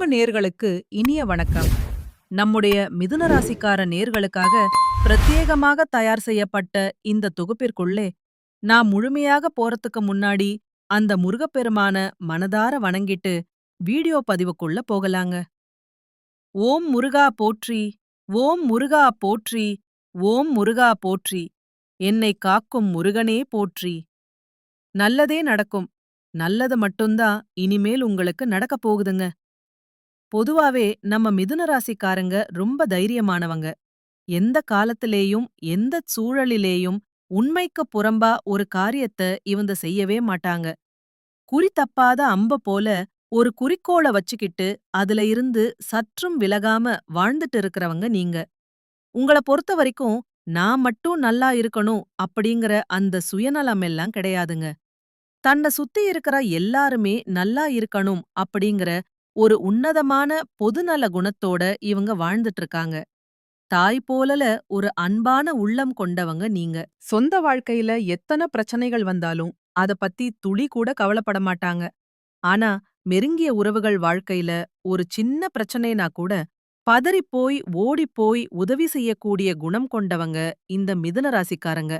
கும்ப நேர்களுக்கு இனிய வணக்கம். நம்முடைய மிதுன ராசிக்கார நேர்களுக்காக பிரத்யேகமாக தயார் செய்யப்பட்ட இந்த தொகுப்பிற்குள்ளே நான் முழுமையாக போறதுக்கு முன்னாடி அந்த முருகப்பெருமான மனதார வணங்கிட்டு வீடியோ பதிவுக்குள்ள போகலாங்க. ஓம் முருகா போற்றி ஓம் முருகா போற்றி ஓம் முருகா போற்றி என்னை காக்கும் முருகனே போற்றி. நல்லதே நடக்கும் நல்லது மட்டும்தான் இனிமேல் உங்களுக்கு நடக்கப் போகுதுங்க. பொதுவாவே நம்ம மிதுன ராசிக்காரங்க ரொம்ப தைரியமானவங்க. எந்த காலத்திலேயும் எந்த சூழலிலேயும் உண்மைக்கு புறம்பா ஒரு காரியத்த இவங்க செய்யவே மாட்டாங்க. குறி தப்பாத அம்ப போல ஒரு குறிக்கோள வச்சுக்கிட்டு அதுல இருந்து சற்றும் விலகாம வாழ்ந்துட்டு இருக்கிறவங்க நீங்க. உங்கள பொறுத்த வரைக்கும் நான் மட்டும் நல்லா இருக்கணும் அப்படிங்கிற அந்த சுயநலம் எல்லாம் கிடையாதுங்க. தன்னை சுத்தி இருக்கிற எல்லாருமே நல்லா இருக்கணும் அப்படிங்கிற ஒரு உன்னதமான பொதுநல குணத்தோட இவங்க வாழ்ந்துட்டு இருக்காங்க தாய் போலல ஒரு அன்பான உள்ளம் கொண்டவங்க நீங்க. சொந்த வாழ்க்கையில எத்தனை பிரச்சனைகள் வந்தாலும் அத பத்தி துளி கூட கவலைப்பட மாட்டாங்க. ஆனா நெருங்கிய உறவுகள் வாழ்க்கையில ஒரு சின்ன பிரச்சனைனா கூட பதறிப் போய் ஓடிப்போய் உதவி செய்யக்கூடிய குணம் கொண்டவங்க இந்த மிதுன ராசிக்காரங்க.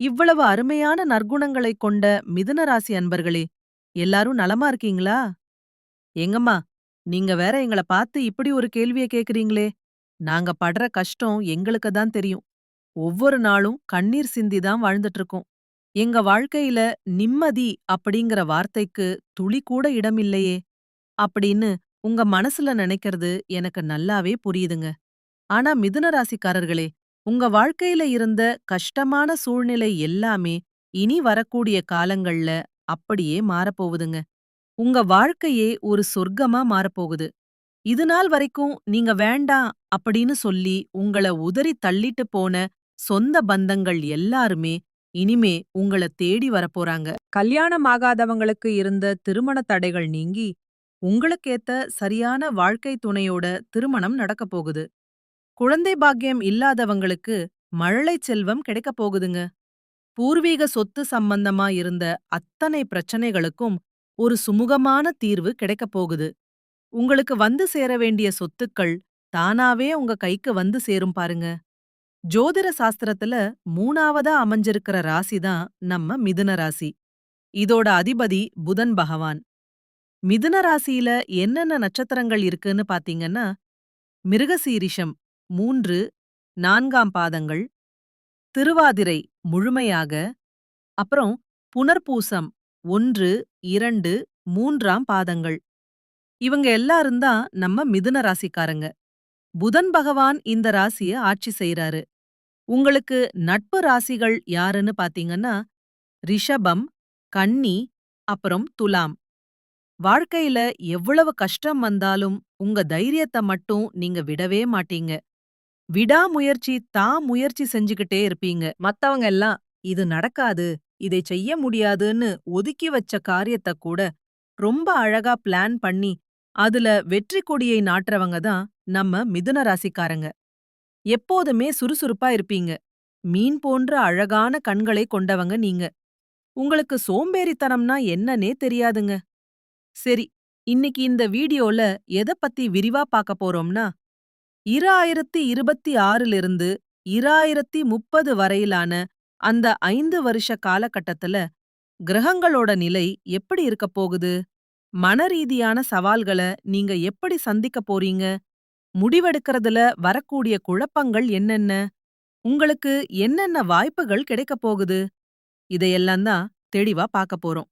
இவ்வளவு அருமையான நற்குணங்களைக் கொண்ட மிதுன ராசி அன்பர்களே எல்லாரும் நலமா இருக்கீங்களா? எங்கம்மா நீங்க வேற எங்கள பார்த்து இப்படி ஒரு கேள்விய கேக்குறீங்களே. நாங்க படுற கஷ்டம் எங்களுக்கு தான் தெரியும். ஒவ்வொரு நாளும் கண்ணீர் சிந்தி தான் வாழ்ந்துட்டு இருக்கோம் எங்க வாழ்க்கையில நிம்மதி அப்படிங்கிற வார்த்தைக்கு துளி கூட இடமில்லையே அப்படின்னு உங்க மனசுல நினைக்கிறது எனக்கு நல்லாவே புரியுதுங்க. ஆனா மிதுன ராசிக்காரர்களே உங்க வாழ்க்கையில இருந்த கஷ்டமான சூழ்நிலை எல்லாமே இனி வரக்கூடிய காலங்கள்ல அப்படியே மாறப்போகுதுங்க. உங்க வாழ்க்கையே ஒரு சொர்க்கமா மாறப்போகுது. இது நாள் வரைக்கும் நீங்க வேண்டாம் அப்படின்னு சொல்லி உங்கள உதறி தள்ளிட்டு போன சொந்த பந்தங்கள் எல்லாருமே இனிமே உங்கள தேடி வரப்போறாங்க. கல்யாணமாகாதவங்களுக்கு இருந்த திருமண தடைகள் நீங்கி உங்களுக்கேத்த சரியான வாழ்க்கை துணையோட திருமணம் நடக்கப் போகுது. குழந்தை பாக்கியம் இல்லாதவங்களுக்கு மழலை செல்வம் கிடைக்கப் போகுதுங்க. பூர்வீக சொத்து சம்பந்தமா இருந்த அத்தனை பிரச்சனைகளுக்கும் ஒரு சுமூகமான தீர்வு கிடைக்கப் போகுது. உங்களுக்கு வந்து சேர வேண்டிய சொத்துக்கள் தானாவே உங்க கைக்கு வந்து சேரும் பாருங்க. ஜோதிட சாஸ்திரத்துல மூணாவதா அமைஞ்சிருக்கிற ராசி தான் நம்ம மிதுன ராசி. இதோட அதிபதி புதன் பகவான். மிதுன ராசியில என்னென்ன நட்சத்திரங்கள் இருக்குன்னு பாத்தீங்கன்னா மிருகசீரிஷம் மூன்று நான்காம் பாதங்கள் திருவாதிரை முழுமையாக அப்புறம் புனர்பூசம் ஒன்று இரண்டு மூன்றாம் பாதங்கள். இவங்க எல்லாரும் தான் நம்ம மிதுன ராசிக்காரங்க. புதன் பகவான் இந்த ராசிய ஆட்சி செய்யறாரு உங்களுக்கு நட்பு ராசிகள் யாருன்னு பாத்தீங்கன்னா ரிஷபம் கன்னி அப்புறம் துலாம். வாழ்க்கையில எவ்வளவு கஷ்டம் வந்தாலும் உங்க தைரியத்தை மட்டும் நீங்க விடவே மாட்டீங்க. விடாமுயற்சி தான் முயற்சி செஞ்சுகிட்டே இருப்பீங்க. மத்தவங்க எல்லாம் இது நடக்காது இதை செய்ய முடியாதுன்னு ஒதுக்கி வச்ச காரியத்தை கூட ரொம்ப அழகா பிளான் பண்ணி அதுல வெற்றி கொடியை நாட்டுறவங்க தான் நம்ம மிதுன ராசிக்காரங்க. எப்போதுமே சுறுசுறுப்பா இருப்பீங்க. மீன் போன்ற அழகான கண்களை கொண்டவங்க நீங்க. உங்களுக்கு சோம்பேறித்தனம்னா என்னன்னே தெரியாதுங்க. சரி இன்னைக்கு இந்த வீடியோல எதை பத்தி விரிவா பார்க்க போறோம்னா இராயிரத்தி இருபத்தி ஆறிலிருந்து இராயிரத்தி முப்பது வரையிலான அந்த ஐந்து வருஷ காலகட்டத்துல கிரகங்களோட நிலை எப்படி இருக்க போகுது? மனரீதியான சவால்கள நீங்க எப்படி சந்திக்க போறீங்க? முடிவெடுக்கிறதுல வரக்கூடிய குழப்பங்கள் என்னென்ன? உங்களுக்கு என்னென்ன வாய்ப்புகள் கிடைக்கப் போகுது? இதையெல்லாம் தான் தெளிவா பார்க்க போறோம்.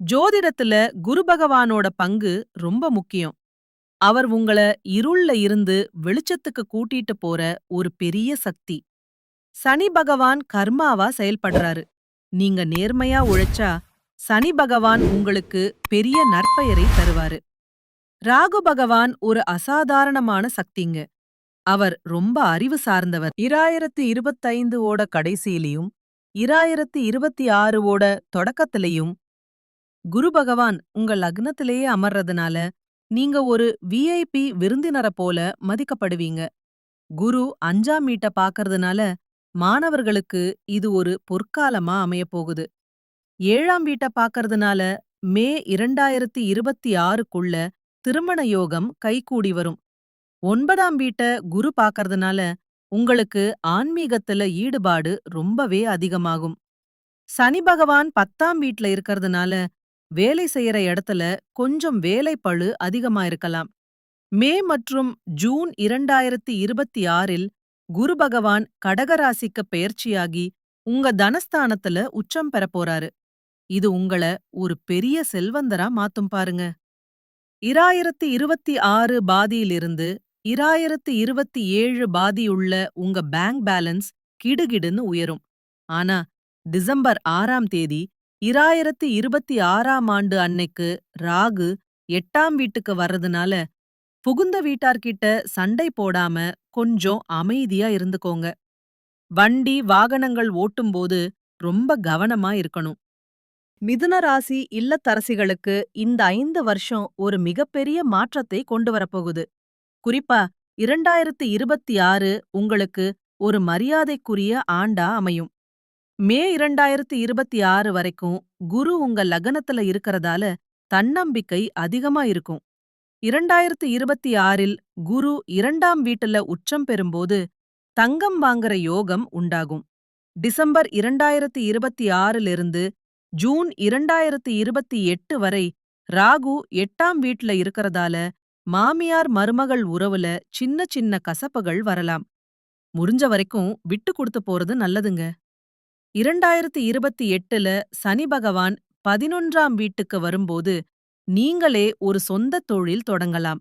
ஜோதிடத்துல குரு பகவானோட பங்கு ரொம்ப முக்கியம். அவர் உங்கள இருள்ல இருந்து வெளிச்சத்துக்கு கூட்டிட்டு போற ஒரு பெரிய சக்தி. சனி பகவான் கர்மாவா செயல்படுறாரு. நீங்க நேர்மையா உழைச்சா சனி பகவான் உங்களுக்கு பெரிய நற்பெயரை தருவாரு. ராகு பகவான் ஒரு அசாதாரணமான சக்திங்க. அவர் ரொம்ப அறிவு சார்ந்தவர். இராயிரத்தி இருபத்தைந்து ஓட கடைசியிலையும் இராயிரத்தி இருபத்தி ஆறு ஓட தொடக்கத்திலையும் குரு பகவான் உங்க லக்னத்திலேயே அமர்றதுனால நீங்க ஒரு விஐபி விருந்தினரை போல மதிக்கப்படுவீங்க. குரு அஞ்சாம் மீட்ட பாக்கறதுனால மாணவர்களுக்கு இது ஒரு பொற்காலமா அமையப்போகுது. ஏழாம் வீட்ட பாக்கறதுனால மே இரண்டாயிரத்தி இருபத்தி ஆறுக்குள்ள திருமண யோகம் கைகூடி வரும். ஒன்பதாம் வீட்ட குரு பாக்கறதுனால உங்களுக்கு ஆன்மீகத்துல ஈடுபாடு ரொம்பவே அதிகமாகும். சனி பகவான் பத்தாம் வீட்ல இருக்கறதுனால வேலை செய்யற இடத்துல கொஞ்சம் வேலைப்பளு அதிகமா இருக்கலாம் மே மற்றும் ஜூன் இரண்டாயிரத்தி இருபத்தி ஆறில் குரு பகவான் கடகராசிக்கு பெயர்ச்சியாகி உங்க தனஸ்தானத்துல உச்சம் பெறப் போறாரு. இது உங்கள ஒரு பெரிய செல்வந்தரா மாத்தும் பாருங்க. இராயிரத்தி இருபத்தி ஆறு பாதியிலிருந்து இராயிரத்தி இருபத்தி ஏழு பாதியுள்ள உங்க பேங்க் பேலன்ஸ் கிடுகிடுன்னு உயரும். ஆனா டிசம்பர் ஆறாம் தேதி இராயிரத்தி இருபத்தி ஆறாம் ஆண்டு அன்னைக்கு ராகு எட்டாம் வீட்டுக்கு வர்றதுனால புகுந்த வீட்டார்கிட்ட சண்டை போடாம கொஞ்சம் அமைதியா இருந்துக்கோங்க. வண்டி வாகனங்கள் ஓட்டும்போது ரொம்ப கவனமா இருக்கணும். மிதுன ராசி இல்லத்தரசிகளுக்கு இந்த ஐந்து வருஷம் ஒரு மிகப்பெரிய மாற்றத்தை கொண்டு வரப்போகுது. குறிப்பா இரண்டாயிரத்து இருபத்தி ஆறு உங்களுக்கு ஒரு மரியாதைக்குரிய ஆண்டா அமையும். மே இரண்டாயிரத்து இருபத்தி ஆறு வரைக்கும் குரு உங்க லக்னத்துல இருக்கறதால தன்னம்பிக்கை அதிகமா இருக்கும். இரண்டாயிரத்து இருபத்தி ஆறில் குரு இரண்டாம் வீட்டுல உச்சம் பெறும்போது தங்கம் வாங்குற யோகம் உண்டாகும். டிசம்பர் இரண்டாயிரத்து இருபத்தி ஆறிலிருந்து ஜூன் இரண்டாயிரத்து இருபத்தி எட்டு வரை ராகு எட்டாம் வீட்ல இருக்கறதால மாமியார் மருமகள் உறவுல சின்ன சின்ன கசப்புகள் வரலாம். முடிஞ்ச வரைக்கும் விட்டு கொடுத்து போறது நல்லதுங்க. இரண்டாயிரத்து இருபத்தி எட்டுல சனி பகவான் பதினொன்றாம் வீட்டுக்கு வரும்போது நீங்களே ஒரு சொந்த தொழில் தொடங்கலாம்.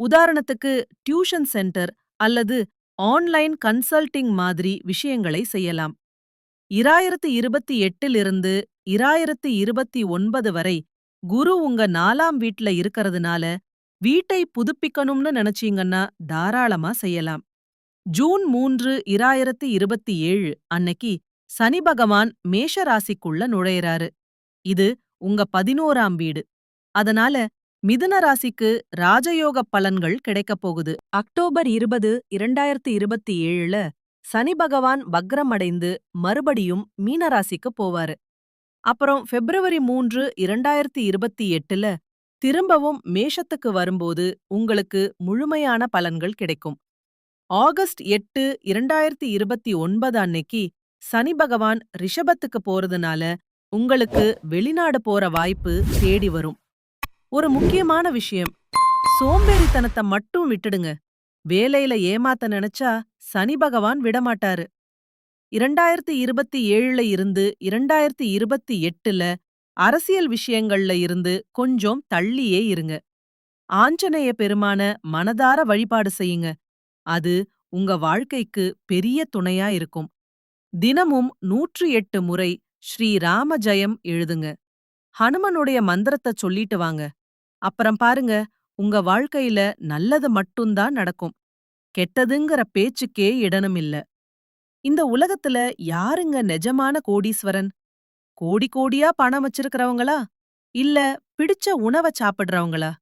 உதாரணத்துக்கு டியூஷன் சென்டர் அல்லது ஆன்லைன் கன்சல்டிங் மாதிரி விஷயங்களை செய்யலாம். இராயிரத்து இருபத்தி எட்டிலிருந்து இராயிரத்து இருபத்தி ஒன்பது வரை குரு உங்க நாலாம் வீட்ல இருக்கறதுனால வீட்டை புதுப்பிக்கணும்னு நினைச்சீங்கன்னா தாராளமா செய்யலாம். ஜூன் மூன்று இராயிரத்து இருபத்தி ஏழு அன்னைக்கு சனி பகவான் மேஷ ராசிக்குள்ள நுழையறாரு. இது உங்க பதினோராம் வீடு. அதனால மிதுன ராசிக்கு ராஜயோக பலன்கள் கிடைக்கப் போகுது. அக்டோபர் இருபது இரண்டாயிரத்தி இருபத்தி ஏழுல சனி பகவான் வக்ரமடைந்து மறுபடியும் மீனராசிக்கு போவாரு. அப்புறம் பிப்ரவரி மூன்று இரண்டாயிரத்தி இருபத்தி எட்டுல திரும்பவும் மேஷத்துக்கு வரும்போது உங்களுக்கு முழுமையான பலன்கள் கிடைக்கும். ஆகஸ்ட் எட்டு இரண்டாயிரத்தி இருபத்தி ஒன்பது அன்னைக்கு சனி பகவான் ரிஷபத்துக்கு போறதுனால உங்களுக்கு வெளிநாடு போற வாய்ப்பு தேடி வரும். ஒரு முக்கியமான விஷயம். சோம்பேறித்தனத்தை மட்டும் விட்டுடுங்க. வேலையில ஏமாத்த நினைச்சா சனி பகவான் விடமாட்டாரு. இரண்டாயிரத்தி இருபத்தி ஏழுல இருந்து இரண்டாயிரத்தி இருபத்தி எட்டுல அரசியல் விஷயங்கள்ல இருந்து கொஞ்சம் தள்ளியே இருங்க. ஆஞ்சநேய பெருமான மனதார வழிபாடு செய்யுங்க. அது உங்க வாழ்க்கைக்கு பெரிய துணையா இருக்கும். தினமும் நூற்றி எட்டு முறை ஸ்ரீராம ஜெயம் எழுதுங்க. ஹனுமனுடைய மந்திரத்தை சொல்லிட்டு வாங்க. அப்புறம் பாருங்க உங்க வாழ்க்கையில நல்லது மட்டும்தான் நடக்கும். கெட்டதுங்கிற பேச்சுக்கே இடனும் இல்ல. இந்த உலகத்துல யாருங்க நிஜமான கோடீஸ்வரன்? கோடி கோடியா பணம் வச்சிருக்கிறவங்களா? இல்ல பிடிச்ச உணவ சாப்பிடுறவங்களா?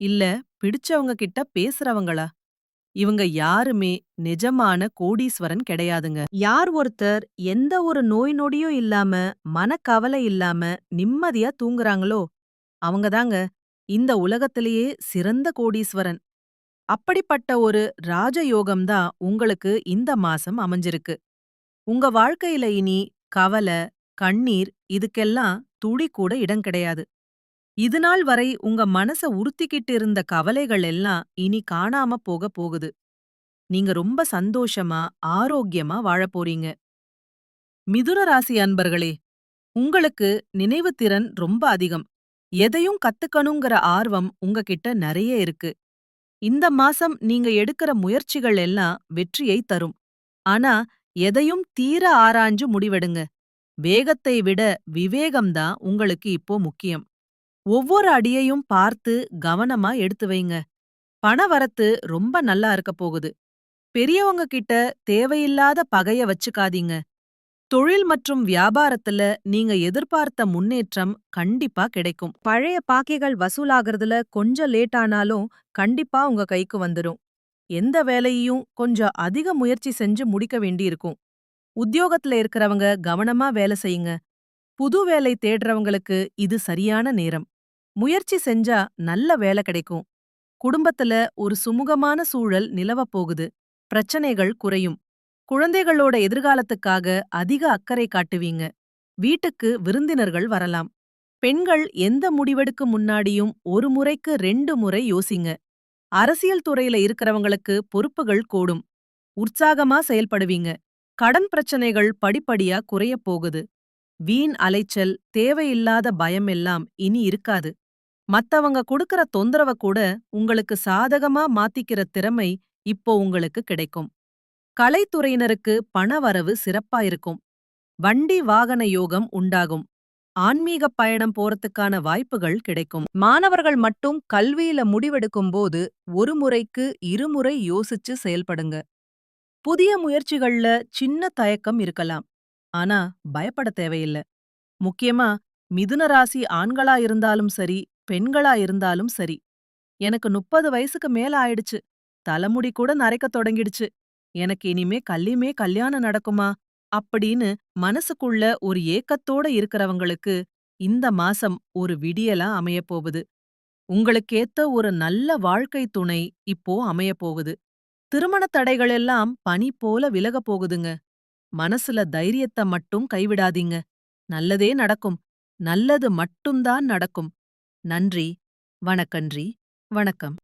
இல்ல பிடிச்சவங்க கிட்ட பேசுறவங்களா? இவங்க யாருமே நிஜமான கோடீஸ்வரன் கிடையாதுங்க. யார் ஒருத்தர் எந்த ஒரு நோய் நொடியும் இல்லாம மனக்கவலை இல்லாம நிம்மதியா தூங்குறாங்களோ அவங்கதாங்க இந்த உலகத்திலேயே சிறந்த கோடீஸ்வரன். அப்படிப்பட்ட ஒரு ராஜயோகம்தான் உங்களுக்கு இந்த மாசம் அமைஞ்சிருக்கு. உங்க வாழ்க்கையில இனி கவலை கண்ணீர் இதுக்கெல்லாம் துளி கூட இடம் கிடையாது. இதுநாள் வரை உங்க மனச உறுத்திக்கிட்டு இருந்த கவலைகள் எல்லாம் இனி காணாம போக போகுது. நீங்க ரொம்ப சந்தோஷமா ஆரோக்கியமா வாழப்போறீங்க மிதுன ராசி அன்பர்களே உங்களுக்கு நினைவுத்திறன் ரொம்ப அதிகம். எதையும் கத்துக்கணுங்கிற ஆர்வம் உங்ககிட்ட நிறைய இருக்கு. இந்த மாசம் நீங்க எடுக்கிற முயற்சிகள் எல்லாம் வெற்றியை தரும். ஆனா எதையும் தீர ஆராய்ஞ்சு முடிவெடுங்க. வேகத்தை விட விவேகம்தான் உங்களுக்கு இப்போ முக்கியம். ஒவ்வொரு அடியையும் பார்த்து கவனமா எடுத்து வைங்க. பணவரத்து ரொம்ப நல்லா இருக்க போகுது. பெரியவங்க கிட்ட தேவையில்லாத பகைய வச்சுக்காதீங்க. தொழில் மற்றும் வியாபாரத்துல நீங்க எதிர்பார்த்த முன்னேற்றம் கண்டிப்பா கிடைக்கும். பழைய பாக்கிகள் வசூலாகிறதுல கொஞ்சம் லேட் ஆனாலும் கண்டிப்பா உங்க கைக்கு வந்துரும். எந்த வேலையையும் கொஞ்சம் அதிக முயற்சி செஞ்சு முடிக்க வேண்டியிருக்கும். உத்தியோகத்துல இருக்கிறவங்க கவனமா வேலை செய்யுங்க. புது வேலை தேடுறவங்களுக்கு இது சரியான நேரம். முயற்சி செஞ்சா நல்ல வேலை கிடைக்கும். குடும்பத்துல ஒரு சுமூகமான சூழல் நிலவப் போகுது. பிரச்சனைகள் குறையும். குழந்தைகளோட எதிர்காலத்துக்காக அதிக அக்கறை காட்டுவீங்க. வீட்டுக்கு விருந்தினர்கள் வரலாம். பெண்கள் எந்த முடிவெடுக்கு முன்னாடியும் ஒரு முறைக்கு ரெண்டு முறை யோசிங்க. அரசியல் துறையில இருக்கிறவங்களுக்கு பொறுப்புகள் கூடும். உற்சாகமா செயல்படுவீங்க. கடன் பிரச்சனைகள் படிப்படியா குறையப் போகுது. வீண் அலைச்சல் தேவையில்லாத பயம் எல்லாம் இனி இருக்காது. மத்தவங்க கொடுக்கற தொந்தரவ கூட உங்களுக்கு சாதகமா மாத்திக்கிற திறமை இப்போ உங்களுக்கு கிடைக்கும். கலைத்துறையினருக்கு பணவரவு சிறப்பா இருக்கும் வண்டி வாகன யோகம் உண்டாகும். ஆன்மீக பயணம் போறதுக்கான வாய்ப்புகள் கிடைக்கும். மாணவர்கள் மட்டும் கல்வியில முடிவெடுக்கும் போது ஒரு முறைக்கு இருமுறை யோசிச்சு செயல்படுங்க. புதிய முயற்சிகள்ல சின்ன தயக்கம் இருக்கலாம். ஆனா பயப்பட தேவையில்ல. முக்கியமா மிதுன ராசி ஆண்களா இருந்தாலும் சரி பெண்களா இருந்தாலும் சரி. எனக்கு முப்பது வயசுக்கு மேல ஆயிடுச்சு. தலைமுடி கூட நரைக்க தொடங்கிடுச்சு. எனக்கு இனிமே கல்லிமே கல்யாணம் நடக்குமா? அப்படின்னு மனசுக்குள்ள ஒரு ஏக்கத்தோட இருக்கிறவங்களுக்கு இந்த மாசம் ஒரு விடியலா அமையப்போகுது. உங்களுக்கேத்த ஒரு நல்ல வாழ்க்கை துணை இப்போ அமையப்போகுது. திருமணத் திருமண தடைகள் எல்லாம் பனி போல விலகப் போகுதுங்க. மனசுல தைரியத்தை மட்டும் கைவிடாதீங்க. நல்லதே நடக்கும். நல்லது மட்டும்தான் நடக்கும். நன்றி. வணக்கன்றி. வணக்கம்.